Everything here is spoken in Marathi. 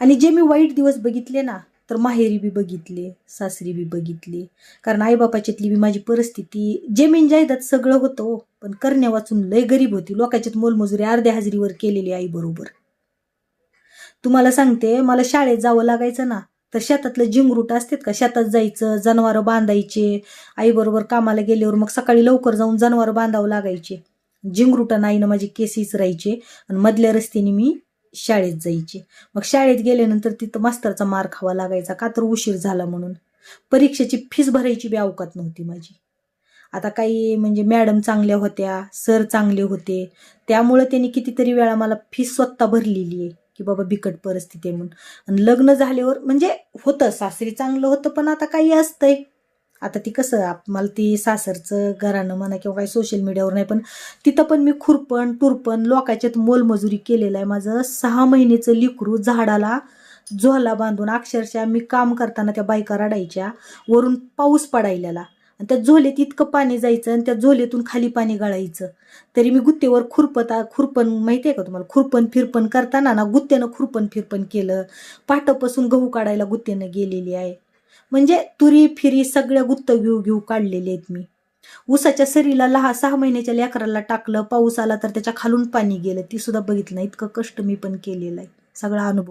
आणि जे मी वाईट दिवस बघितले ना तर माहेरी बी बघितले सासरी बी बघितले. कारण आईबापाच्यातली बी माझी परिस्थिती जमीन जायदाद सगळं होतं पण करण्या वाचून लय गरीब होती. लोकांच्यात मोलमजुरी अर्ध्या हजेरीवर केलेली आई बरोबर. तुम्हाला सांगते मला शाळेत जावं लागायचं ना तर शेतातलं जिंगरूट असतात का? शेतात जायचं जनावरं बांधायचे. आईबरोबर कामाला गेल्यावर मग सकाळी लवकर जाऊन जनावरं बांधावं लागायचे. जिंगरुटानं आईनं माझे केसीच राहायचे आणि मधल्या रस्त्याने मी शाळेत जायची. मग शाळेत गेल्यानंतर तिथं मास्तरचा मार खावा लागायचा का तर उशीर झाला म्हणून. परीक्षेची फीस भरायची बी अवकात नव्हती माझी. आता काही म्हणजे मॅडम चांगल्या होत्या सर चांगले होते. त्यामुळं त्यांनी कितीतरी वेळा मला फीस स्वतः भरलेली आहे की बाबा बिकट परिस्थिती आहे म्हणून. आणि लग्न झाल्यावर म्हणजे होतं सासरी चांगलं होतं पण आता काही असतंय. आता ती कसं आप- मला ती सासरचं घरानं म्हणा किंवा काही सोशल मीडियावर नाही पण तिथं पण मी खुरपण टुरपण लोकांच्यात मोलमजुरी केलेलं आहे. माझं सहा महिन्याचं लिकरू झाडाला झोला बांधून अक्षरशः मी काम करताना त्या बायका रडायच्या. वरून पाऊस पडायला आणि त्या झोलेत इतकं पाणी जायचं आणि त्या झोलेतून खाली पाणी गळायचं. तरी मी गुत्तेवर खुरपता खुरपण माहिती आहे का तुम्हाला? खुरपण फिरपण करताना ना गुत्त्यानं खुरपण फिरपण केलं. पाटापासून गहू काढायला गुत्त्यानं गेलेली आहे. म्हणजे तुरी फिरी सगळ्या गुत्त घेऊ घेऊ काढलेले आहेत मी. ऊसाच्या सरीला लहा सहा महिन्याच्या लेकराला टाकलं पाऊस आला तर त्याच्या खालून पाणी गेलं. ती सुद्धा बघितलं इतकं कष्ट मी पण केलेलं आहे. सगळा अनुभव.